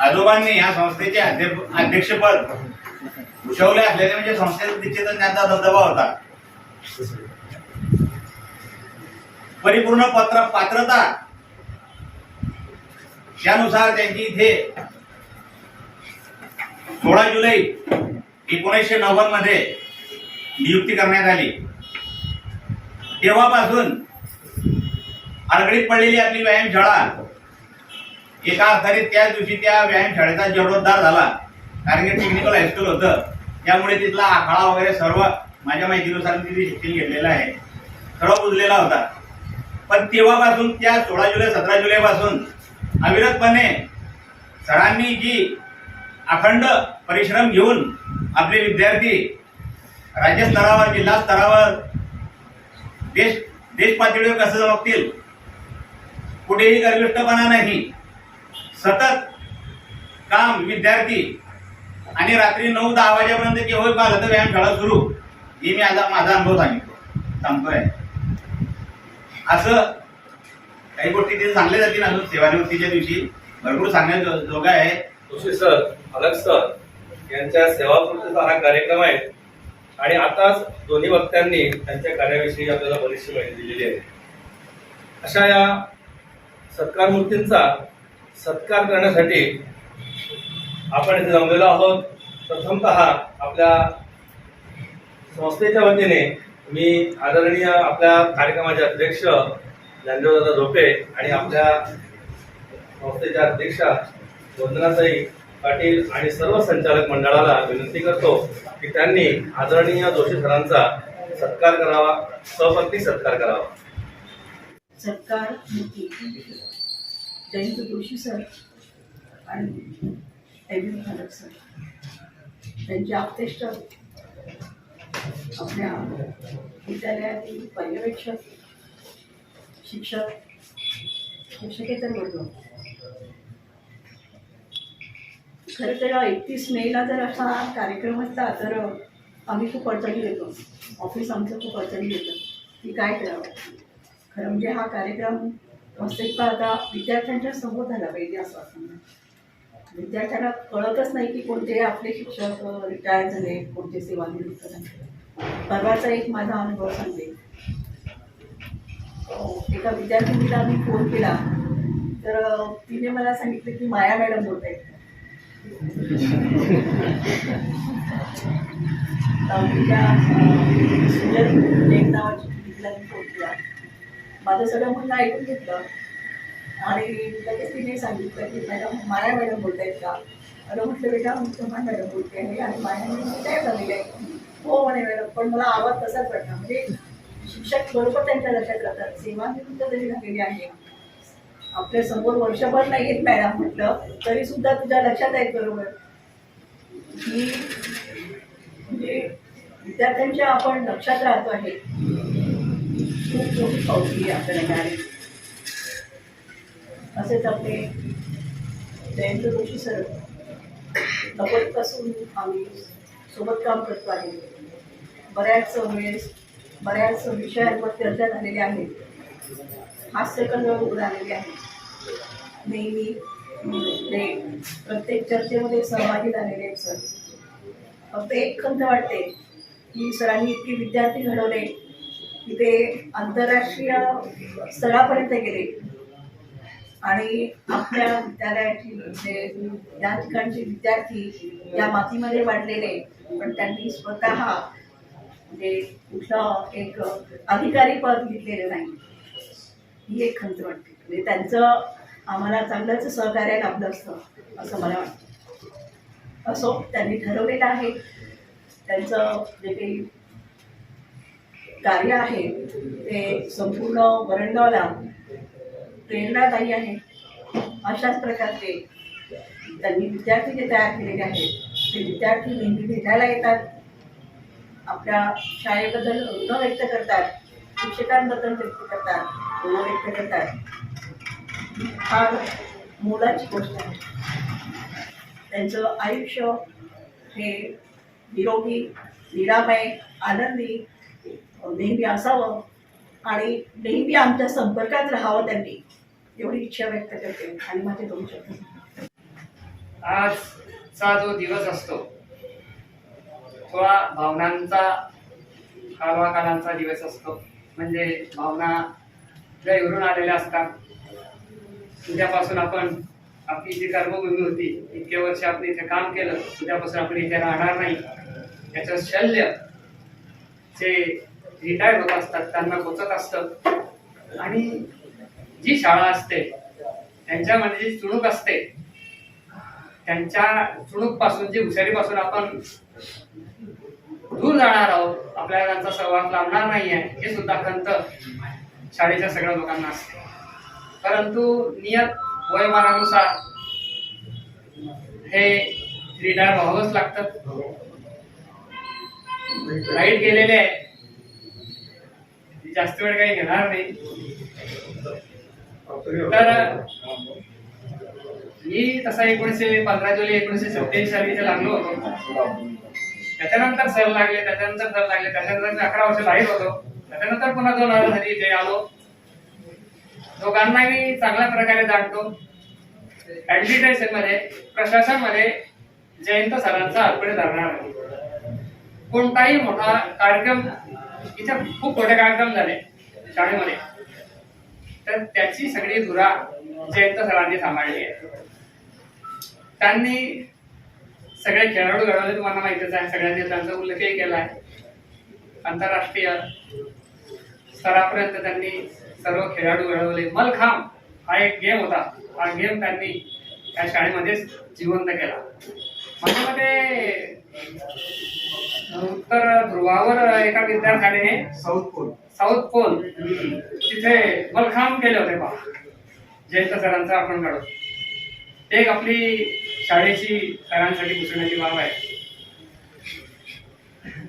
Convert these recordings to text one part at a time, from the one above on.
आजोबांनी या संस्थेचे अध्यक्षपद भूषवले असल्याने म्हणजे संस्थेत निश्चितच त्यांचा दबदबा होता. परिपूर्ण पत्र पात्रता त्यानुसार त्यांची इथे सोळा जुलै एकोणीसशे नव्वदमध्ये नियुक्ती करण्यात आली. तेव्हापासून अडगडीत पडलेली आपली व्यायामशाळा एका अर्थाने त्याच दिवशी त्या व्यायामशाळेचा जीर्णोद्धार झाला. कारण की टेक्निकल हायस्कूल होतं. त्यामुळे तिथला आखाडा वगैरे सर्व माझ्या माहितीनुसार मी तिथे शिक्षण घेतलेलं आहे. सर्व बुजलेला होता. पण तेव्हापासून त्या सोळा जुलै सतरा जुलैपासून अविरतपणे सरांनी जी अखंड परिश्रम घेऊन आपले विद्यार्थी राज्यस्तरावर जिल्हा स्तरावर देश देश पातळीवर कसं जमतील कुठेही गर्विष्टपणा नाही. सतत काम विद्यार्थी आणि रात्री नऊ दहा वाजेपर्यंत केव्हा पाहिलं तर व्यायामशाळा सुरू. हे मी आता माझा अनुभव सांगितलो. सांगतोय. असं काही गोष्टी तिथे सांगले जातील अजून सेवानिवृत्तीच्या दिवशी. भरपूर सांगण्या सांगण्याजोगा आहे. जोशी सर अलग सर यांच्या सेवापूर्तीचा हा कार्यक्रम आहे. आणि आताच दोन्ही वक्त्यांनी त्यांच्या कार्याविषयी आपल्याला बरीचशी माहिती दिलेली आहे. अशा या सत्कारमूर्तींचा सत्कार करण्यासाठी आपण इथे जमलेलो आहोत. प्रथमत आपल्या संस्थेच्या वतीने मी आदरणीय आपल्या कार्यक्रमाचे अध्यक्ष ज्ञानदेवदादा झोपे आणि आपल्या संस्थेच्या अध्यक्षा वंदनाताई पाटील आणि सर्व संचालक मंडळाला विनंती करतो की त्यांनी आदरणीय जोशी सरांचा सत्कार करावा सपत्नी सत्कार करावा. सत्कार जयंत जोशी सर आणि एम फालक सर. त्यांचे आपतेष्ट आपल्या विद्यालयातील पर्यवेक्षक शिक्षक शिक्षकेतर वर्ग. खरं तर एकतीस मेला जर असा कार्यक्रम असता तर आम्ही खूप अडचणी येतो. ऑफिस आमचं खूप अडचणी येतं. की काय करावं? खरं म्हणजे हा कार्यक्रम वास्तविकता आता विद्यार्थ्यांच्या समोर झाला पाहिजे असं वाटतं विद्यार्थ्यांना कळतच नाही की कोणते आपले शिक्षक रिटायर झाले कोणते सेवानिवृत्त झाले परवाचा एक माझा अनुभव सांगते. एका विद्यार्थिनीला आम्ही फोन केला. तर तिने मला सांगितलं की माया मॅडम बोलत आहेत. तिच्या एक नावाची माझं सगळं म्हणणं ऐकून घेतलं. आणि लगेच तिने सांगितलं की मॅडम माया मॅडम बोलत आहेत का? अरे म्हटलं बेटा मी तुम्हाला मॅडम बोलते आहे आणि माया मॅडम काय झालेलं आहे? हो म्हणे मॅडम पण मला आवाज तसाच वाटला. म्हणजे शिक्षक बरोबर त्यांच्या लक्षात राहतात. सेवानिवृत्त जरी झालेली आहे आपल्यासमोर वर्षभर नाही येत मॅडम म्हटलं तरी सुद्धा तुझ्या लक्षात आहेत बरोबर. की म्हणजे विद्यार्थ्यांच्या आपण लक्षात राहतो आहे. खूप खूप पावती आपल्याला मिळाली असेच आपले जयंत जोशी सर नव्वदपासून आम्ही. सोबत काम करतो आहे बऱ्याच वेळेस बऱ्याच विषयांवर चर्चा झालेल्या आहेत हास्यकंड उघड आलेले आहेत नेहमी ते प्रत्येक चर्चेमध्ये सहभागी झालेले आहेत सर फक्त एक खंत वाटते की सरांनी इतके विद्यार्थी घडवले. की ते आंतरराष्ट्रीय स्तरापर्यंत गेले. आणि आपल्या विद्यालयाची म्हणजे या ठिकाणचे विद्यार्थी या मातीमध्ये वाढलेले पण त्यांनी स्वतः म्हणजे कुठलं एक अधिकारी पद घेतलेलं नाही. ही एक खंत वाटते. म्हणजे त्यांचं आम्हाला चांगलंच सहकार्य लाभलं असतं असं मला वाटतं. असो त्यांनी ठरवलेलं आहे. त्यांचं जे काही कार्य आहे ते संपूर्ण वरणगावला प्रेरणादायी आहे. अशाच प्रकारचे त्यांनी विद्यार्थी जे तयार केलेले आहेत. ते विद्यार्थी नेहमी भेटायला येतात. आपल्या शाळेबद्दल ऋण व्यक्त करतात. शिक्षकांबद्दल व्यक्त करतात. ऋण व्यक्त करतात. फार मोलाची गोष्ट आहे. त्यांचं आयुष्य हे निरोगी निरामय आनंदी नेहमी असावं आणि नेहमी आमच्या संपर्कात राहावं त्यांनी. एवढी इच्छा व्यक्त करते आणि माझे दोन शब्द. आजचा जो दिवस असतो तो भावनांचा कालवाकालांचा दिवस असतो. म्हणजे भावना ज्या येऊन आलेल्या असतात उद्यापासून आपण आपली जी कर्मभूमी होती इतके वर्ष आपण इथे काम केलं उद्यापासून आपण इथे राहणार नाही. याचं शल्य जे रिटायर होत असतात त्यांना पोचत असतं. आणि जी शाळा असते त्यांच्यामध्ये जी चुणूक असते त्यांच्या चुणूकपासून जी हुशारीपासून आपण दूर जाणार आहोत आपल्याला त्यांचा सहवास लाभणार आहे हे सुद्धा खंत शाळेच्या सगळ्या लोकांना असते. परंतु नियत वयमानानुसार हे रिटायर व्हावंच लागतं. लाइट गेलेले आहे जास्त वेळ काही घेणार नाही. तर मी तसा एकोणीसशे पंधरा जुलै एकोणीसशे सत्याऐंशी साली इथे लागलो होतो. त्याच्यानंतर सर लागले त्याच्यानंतर सर लागले त्याच्यानंतर मी अकरा वर्ष बाहेर होतो. त्याच्यानंतर पुन्हा दोन हजारसाठी इथे आलो. दोघांना मी चांगल्या प्रकारे जाणतो. ऍडमिनिस्ट्रेशनमध्ये प्रशासनमध्ये जयंत सरांचा अर्पण धरणार कोणताही मोठा कार्यक्रम इथे खूप मोठे कार्यक्रम झाले शाळेमध्ये. तर त्याची सगळी धुरा जयंत सरांनी सांभाळली आहे. त्यांनी सगळे खेळाडू घडवले तुम्हाला माहितीच आहे. सगळ्यांनी त्यांचा उल्लेखही केला आहे. आंतरराष्ट्रीय स्तरापर्यंत त्यांनी सर्व खेळाडू घडवले. मलखांब हा एक गेम होता. हा गेम त्यांनी त्या शाळेमध्येच जिवंत केला. माझ्यामध्ये मते उत्तर ध्रुवावर एका विद्यार्थ्याने साऊथ पोल. साऊथ पोल तिथे मलखांब केले होते पहा. जयंत सरांचा आपण काढू. एक आपली शाळेची सरांसाठी पुसण्याची बाब आहे.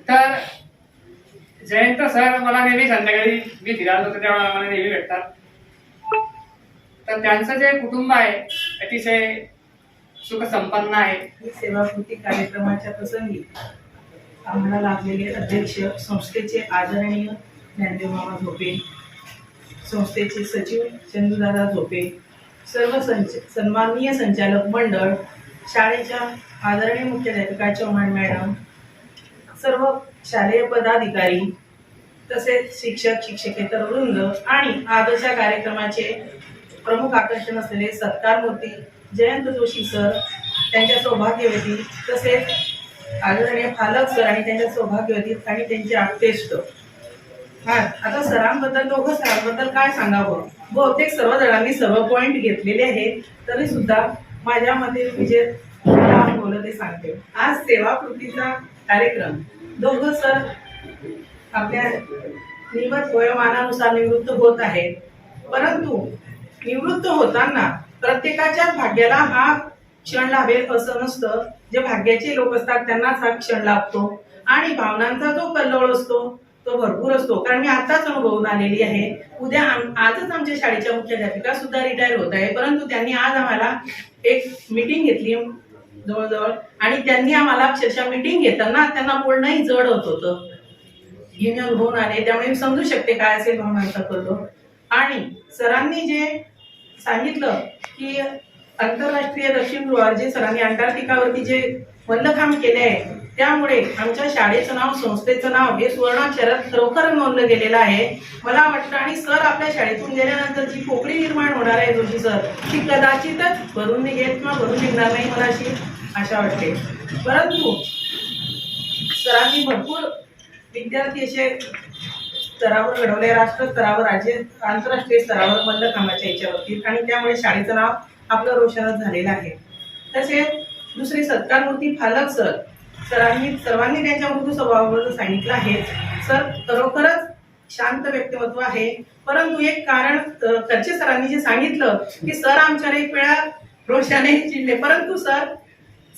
तर जयंत सर मला नेहमी संध्याकाळी मी फिरायला होतो तेव्हा मला नेहमी भेटतात. तर त्यांचं जे कुटुंब आहे अतिशय सुखसंपन्न आहे. सेवाकृती कार्यक्रमाच्या प्रसंगी आम्हाला लाभलेले अध्यक्ष संस्थेचे आदरणीय ज्ञानदेव मामा झोपे संस्थेचे सचिव चंदूदादा झोपे सर्व संच सन्माननीय संचालक मंडळ शाळेच्या आदरणीय मुख्याध्यापिका चव्हाण मॅडम सर्व शालेय पदाधिकारी तसेच शिक्षक शिक्षकेतर वृंद आणि आजच्या कार्यक्रमाचे प्रमुख आकर्षण असलेले सत्कारमूर्ती जयंत जोशी सर त्यांच्या सौभाग्यवती तसेच आदरणीय फालक सर आणि त्यांच्या सौभाग्यवती आणि त्यांचे आप्तेष्ट हा आता सरांबद्दल दोघं सरांबद्दल काय सांगावं? बहुतेक सर्व जणांनी सर्व पॉईंट घेतलेले आहेत तरी सुद्धा माझ्या मते मी बोलत ते सांगते. आज सेवाकृतीचा कार्यक्रम. दोघं सर आपल्या नियमित वयोमानानुसार निवृत्त होत आहेत. परंतु निवृत्त होताना प्रत्येकाच्याच भाग्याला हा क्षण लाभेल असं नसतं. जे भाग्याचे लोक असतात त्यांनाच हा क्षण लाभतो. आणि भावनांचा जो कल्लोळ असतो तो भरपूर असतो. कारण मी आताच अनुभवून आलेली आहे. उद्या आजच आमच्या शाळेच्या मुख्याध्यापिका सुद्धा रिटायर होत आहे परंतु त्यांनी आज आम्हाला एक मीटिंग घेतली जवळजवळ. आणि त्यांनी आम्हाला अक्षरशः मीटिंग घेताना त्यांना बोलणंही जड होत होतं. हे मी अनुभवून आले. त्यामुळे मी समजू शकते काय असेल भावनांचा कल्लोळ. आणि सरांनी जे सांगितलं की आंतरराष्ट्रीय दक्षिण ध्रुवावर जे सरांनी अंटार्क्टिकावरती जे मल्लखांब केले आहे त्यामुळे आमच्या शाळेचं नाव संस्थेचं नाव हे सुवर्णाक्षरात खरोखर नोंदलं गेलेलं आहे. मला वाटतं आणि सर आपल्या शाळेतून गेल्यानंतर जी पोकळी निर्माण होणार आहे जोशी सर ती कदाचितच भरून निघेल किंवा भरून निघणार नाही मला अशी आशा वाटते. परंतु सरांनी भरपूर विद्यार्थी असे स्तरावर घडवले राष्ट्र स्तरावर राज्य आंतरराष्ट्रीय स्तरावर बंद कामाच्या याच्यावरती. आणि त्यामुळे शाळेचं नाव आपलं रोशनच झालेलं आहे. तसेच दुसरे सत्कारमूर्ती फालक सर. सरांनी सर्वांनी त्यांच्या मृदू स्वभावाबद्दल सांगितलं आहे. सर खरोखरच शांत व्यक्तिमत्व आहे. परंतु एक कारण अ, सरांनी जे सांगितलं की सर आमच्यावर एक वेळा रोषाने चिडले. परंतु सर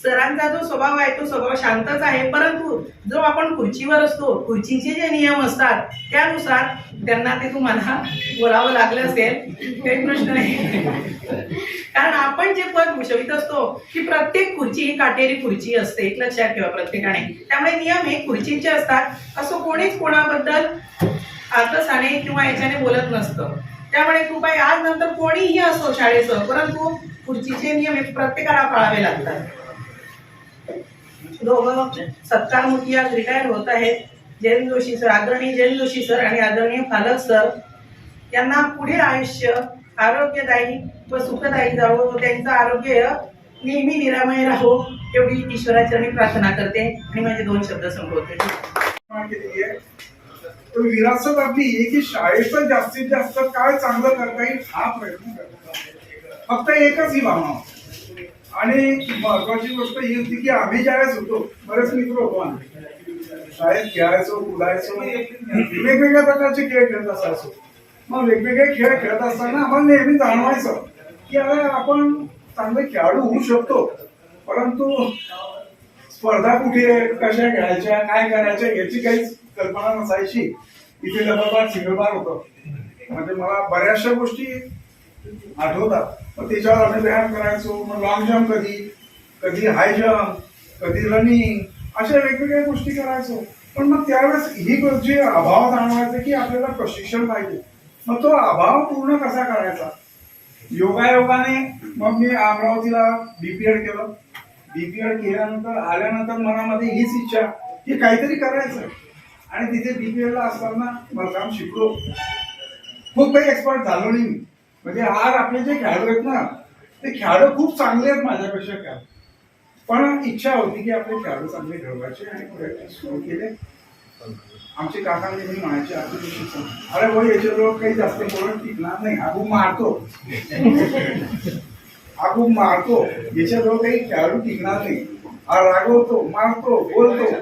सरांचा जो स्वभाव आहे तो स्वभाव शांतच आहे. परंतु जो आपण खुर्चीवर असतो खुर्चीचे जे नियम असतात त्यानुसार त्यांना ते तुम्हाला बोलावं लागलं असेल काही प्रश्न नाही. कारण आपण जे पद भूषवित असतो की प्रत्येक खुर्ची ही काटेरी खुर्ची असते एक लक्षात ठेवा प्रत्येकाने. त्यामुळे नियम हे खुर्चींचे असतात. असं कोणीच कोणाबद्दल आतसाने किंवा याच्याने बोलत नसतं. त्यामुळे कृपया आज नंतर कोणीही असो शाळेचं परंतु खुर्चीचे नियम हे प्रत्येकाला पाळावे लागतात. दोघं सत्कारमुखी आज रिटायर होत आहेत. जैन जोशी सर आदरणीय जैन जोशी सर आणि आदरणीय फालक सर यांना पुढे आयुष्य आरोग्यदायी व सुखदायी जावो व त्यांचं आरोग्य नेहमी निरामय राहो एवढी ईश्वराची ईश्वराचरणी प्रार्थना करते आणि माझे दोन शब्द संपवते. तर विरासत आपली ही की शाळेचं जास्तीत जास्त काय चांगलं करता येईल हा प्रयत्न करतो. फक्त एकच ही भावना आणि महत्वाची गोष्ट ही होती की आम्ही ज्यावेळेस होतो बरेच मित्र होतो आम्ही. शाळेत खेळायचो कुलायचो वेगवेगळ्या प्रकारचे खेळ खेळत असायचो. मग वेगवेगळे खेळ खेळत असताना आम्हाला नेहमी जाणवायचं की अरे आपण चांगले खेळाडू होऊ शकतो परंतु स्पर्धा कुठे आहे, कशा खेळायच्या काय करायच्या याची काहीच कल्पना नसायची. इथे डबल बार सिंगल बार होतं. म्हणजे मला बऱ्याचशा गोष्टी आठवतात. मग त्याच्यावर आम्ही व्यायाम करायचो मग लॉंग जम्प कधी कधी हाय जम्प कधी रनिंग अशा वेगवेगळ्या गोष्टी करायचो. पण मग त्यावेळेस ही गो- जी अभाव जाणवायचा की आपल्याला प्रशिक्षण पाहिजे. मग तो अभाव पूर्ण कसा करायचा? योगायोगाने मग मी अमरावतीला बीपीएड केलं. बीपीएड केल्यानंतर आल्यानंतर मनामध्ये हीच इच्छा की काहीतरी करायचं. आणि तिथे बीपीएडला असताना मला काम शिकलो. खूप काही एक्सपर्ट झालो नाही मी. म्हणजे आज आपले जे खेळाडू आहेत ना ते खेळाडू खूप चांगले आहेत माझ्यापेक्षा खेळ पण इच्छा होती की आपले खेळाडू चांगले घडवायचे आणि प्रॅक्टिस सुरू केले. आमचे काका नेहमी म्हणायचे अरे भाऊ याच्याबरोबर काही जास्त बोलून टिकणार नाही. हा खूप मारतो. हा खूप मारतो. याच्याबरोबर काही खेळाडू टिकणार नाही. हा रागवतो मारतो बोलतो.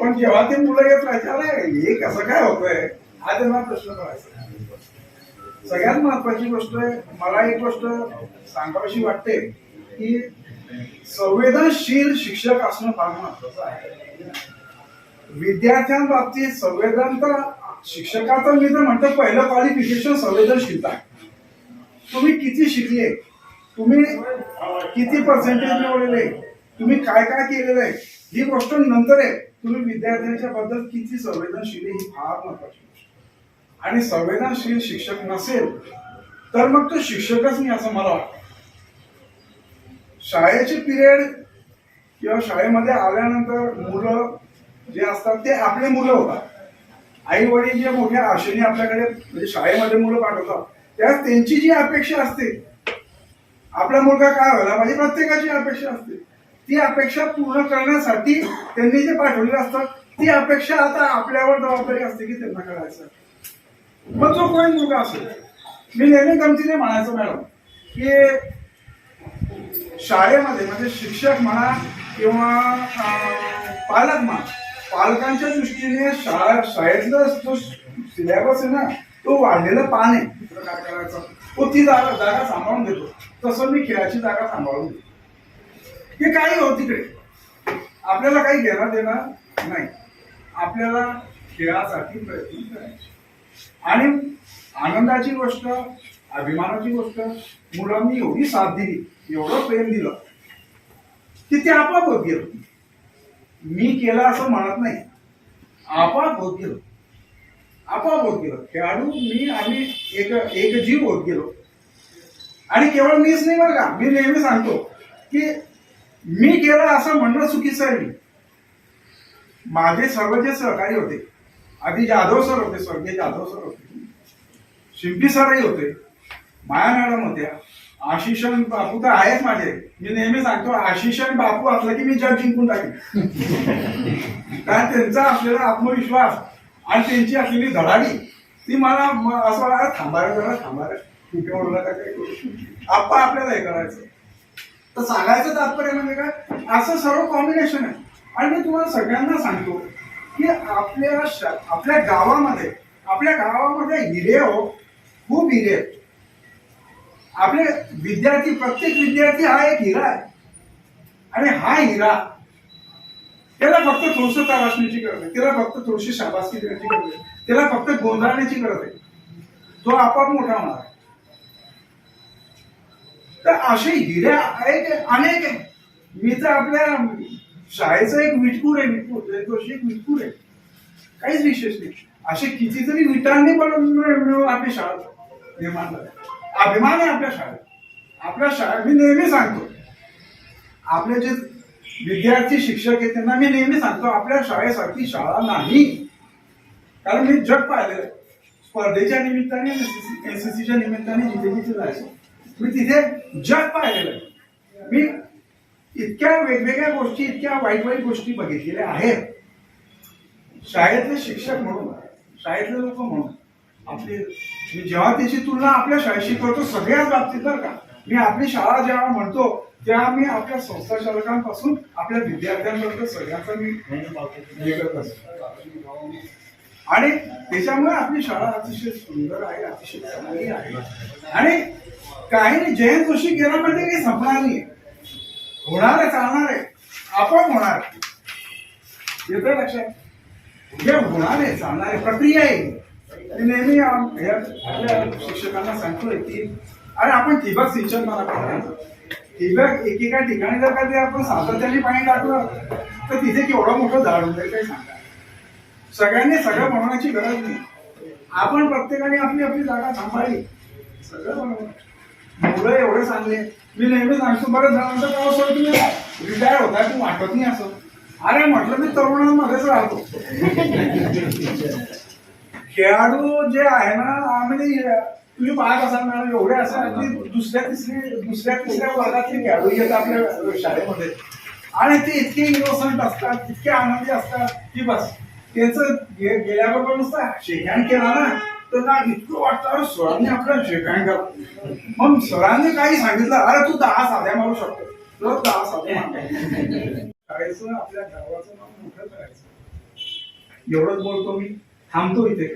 पण जेव्हा ते मुलं येत राहायचे अरे हे कसं काय होतंय? हा त्यांना प्रश्न करायचा. सगळ्यात महत्वाची गोष्ट आहे मला एक गोष्ट सांगावीशी वाटते की संवेदनशील शिक्षक असणं फार महत्वाचं आहे. विद्यार्थ्यांबाबतीत संवेदन तर शिक्षकाचं मी तर म्हणतो पहिलं क्वालिफिकेशन संवेदनशीलता तुम्ही किती शिकले? तुम्ही किती पर्सेंटेज मिळवलेले? तुम्ही काय काय केलेलं आहे? ही गोष्ट नंतर आहे. तुम्ही विद्यार्थ्यांच्या बद्दल किती संवेदनशील आहे ही फार महत्वाची गोष्ट आणि संवेदनशील शिक्षक नसेल तर मग तो शिक्षकच नाही असं मला वाटतं. शाळेचे पिरियड किंवा शाळेमध्ये आल्यानंतर मुलं जे असतात ते आपले मुलं होतात. आई वडील जे मोठ्या आशेने आपल्याकडे म्हणजे शाळेमध्ये मुलं पाठवतात त्यात त्यांची जी अपेक्षा असते आपला मुलगा काय व्हायला म्हणजे प्रत्येकाची अपेक्षा असते. ती अपेक्षा पूर्ण करण्यासाठी त्यांनी जे पाठवलेलं असतं ती अपेक्षा आता आपल्यावर जबाबदारी असते की त्यांना करायचं. मग जो कोण मुलगा असेल? मी नेहमी गमतीने म्हणायचो मॅडम की शाळेमध्ये म्हणजे शिक्षक म्हणा किंवा पालक म्हणा पालकांच्या दृष्टीने शाळा शाळेतलं जो सिलेबस आहे ना तो वाढलेला पान आहे. दुसरं काय तो ती जागा जागा सांभाळून घेतो. तसं मी खेळाची जागा सांभाळून घेतो. हे काही हो तिकडे. आपल्याला काही घेणं देणार नाही. आपल्याला खेळासाठी प्रयत्न करायचे. आणि आनंदाची गोष्ट अभिमानाची गोष्ट मुलांनी एवढी साथ दिली एवढं प्रेम दिलं की ते आपाप होत गेलं. मी केलं असं म्हणत नाही. आपाप होत गेलो. आपाप होत गेलो. खेळाडू मी आम्ही एक एक जीव होत गेलो. आणि केवळ मीच नाही बरं का मी नेहमी सांगतो की मी केलं असं म्हणणं चुकीचं आहे. मी माझे सर्व जे सहकारी होते आधी जाधव सर होते स्वर्गीय जाधव सर होते. शिंपी सरही होते माया मॅडम होत्या आशिषण बापू तर आहेच माझे. मी नेहमी सांगतो आशिषण बापू असलं की मी जग जिंकून टाकेन. कारण त्यांचा असलेला आत्मविश्वास आणि त्यांची असलेली धडाडी ती मला असं वाटलं थांबायला जरा थांबायला कुठे बोलू का काही करू. आप्पा आपल्याला हे करायचं. तर सांगायचं तात्पर्य म्हणजे काय? असं सर्व कॉम्बिनेशन आहे. आणि मी तुम्हाला सगळ्यांना सांगतो की आपल्या आपल्या गावामध्ये आपल्या गावामध्ये हिरे हो खूप हिरे. आपले विद्यार्थी प्रत्येक विद्यार्थी हा एक हिरा आहे. आणि हा हिरा त्याला फक्त थोडस तपासणीची गरज आहे. त्याला फक्त थोडीशी शाबासकी देण्याची गरज आहे. त्याला फक्त गोंधळण्याची गरज आहे. तो आपोआप मोठा होणार आहे. तर असे हिरे आहेत अनेक आहे मी तर आपल्या शाळेचं एक विटकूर आहे विटकूर जयदोशी एक विटकूर आहे. काहीच विशेष नाही. असे कितीतरी विटांनी पण मिळून आपली शाळा निर्माण झाल्या अभिमान आहे आपल्या शाळेत. आपल्या शाळा मी नेहमी सांगतो आपले जे विद्यार्थी शिक्षक आहेत त्यांना मी नेहमी सांगतो आपल्या शाळेसारखी शाळा नाही. कारण मी जग पाहिलेलं आहे. स्पर्धेच्या निमित्ताने एनसीसीच्या निमित्ताने जिथे जिथे जायचो. मी तिथे जग पाहिलेलं आहे. मी इतक्या वेगवेगळ्या गोष्टी इतक्या वाईट वाईट गोष्टी बघितलेल्या आहेत. शाळेतले शिक्षक म्हणून शाळेतले लोक म्हणून आपली मी जेव्हा त्याची तुलना आपल्या शाळेशी करतो सगळ्याच बाबतीत बरं का. मी आपली शाळा जेव्हा म्हणतो तेव्हा मी आपल्या संस्था चालकांपासून आपल्या विद्यार्थ्यांबद्दल सगळ्यांचा मी हे करत असतो. आणि त्याच्यामुळे आपली शाळा अतिशय सुंदर आहे अतिशय चांगली आहे. आणि काही नाही जयंत जोशी गेला म्हणजे काही संपणार नाही होणार आहे चालणार आहे. आपण होणार. येतं लक्षात? हे होणार आहे चालणार आहे. प्रक्रिया आहे. मी नेहमी आपल्या शिक्षकांना सांगतोय की अरे आपण ठिबक सिंचन मला करायचं ठिबक एकेका ठिकाणी जर का ते आपण सातत्याने पाणी टाकलं तर तिथे केवढं मोठं झाड होतं काही सांगा. सगळ्यांनी सगळं बनवण्याची गरज नाही. आपण प्रत्येकाने आपली आपली जागा सांभाळली. सगळं बनवलं. मुलं एवढे चांगले मी नेहमी सांगतो बरं जणांचं काय असं तुम्ही रिटायर होताय तू वाटत नाही असं. अरे म्हटलं मी तरुणांमध्येच राहतो. खेळाडू जे आहे ना आम्ही तुम्ही पाहत असाल मॅडम एवढे असाल की दुसऱ्या तिसरी दुसऱ्या तिसऱ्या वर्गातले खेळाडू येत आपल्या शाळेमध्ये. आणि ते इतके इनोसंट असतात इतके आनंदी असतात की बस. त्याचं गे- गेल्याबरोबर नुसतं शेकहँड केला ना तर ना इतकं वाटतं अरे सरांनी आपल्याला शेकहँड केला मग सरांनी काही सांगितलं अरे तू दहा साध्या मारू शकतो. तर दहा साध्या करायचं आपल्या गावाचं नाव मोठं करायचं. एवढंच बोलतो मी. थांबतो इथे.